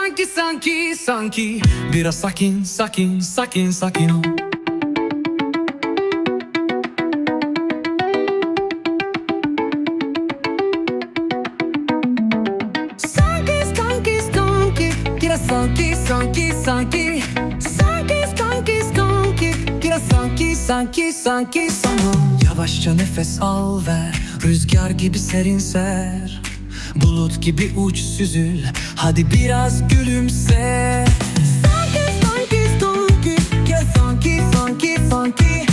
sanki sanki sanki. Biraz sakin sakin sakin sakin ol. Sanki sanki sanki. Biraz sanki sanki sanki. Sanki sanki sanki. Biraz sanki sanki sanki. Sana Yavaşça nefes al ver Rüzgar gibi serin ser Bulut gibi uç süzül. Hadi biraz gülümse. Sanki sanki sanki. Gel sanki sanki sanki.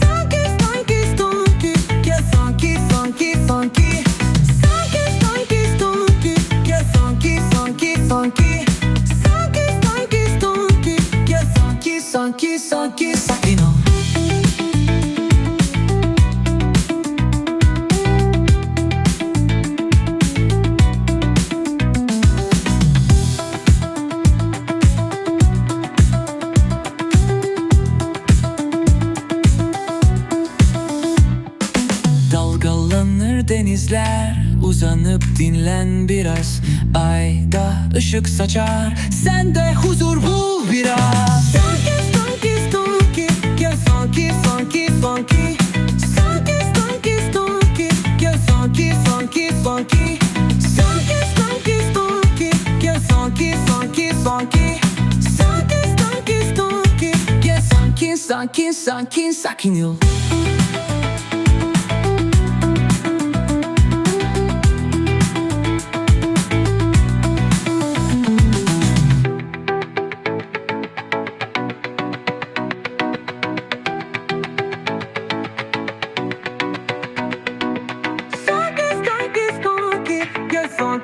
Sanki sanki sanki. Gel sanki sanki sanki. Sanki sanki sanki. Gel sanki sanki sanki denizler Uzanıp dinlen biraz. Ayda ışık saçar Sen de huzur bul biraz. Sanki sanki sanki Gel sanki sanki sanki Sanki sanki sanki Gel sanki sanki sanki Sanki sanki sanki Gel sanki sanki sanki Sanki sanki sanki Gel sanki sanki sanki sakin ol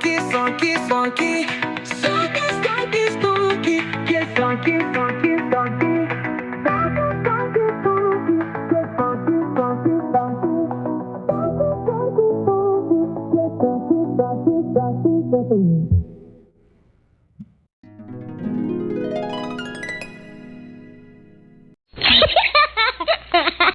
Gel sanki sanki sanki Sanki sanki sanki Gel sanki sanki sanki Sanki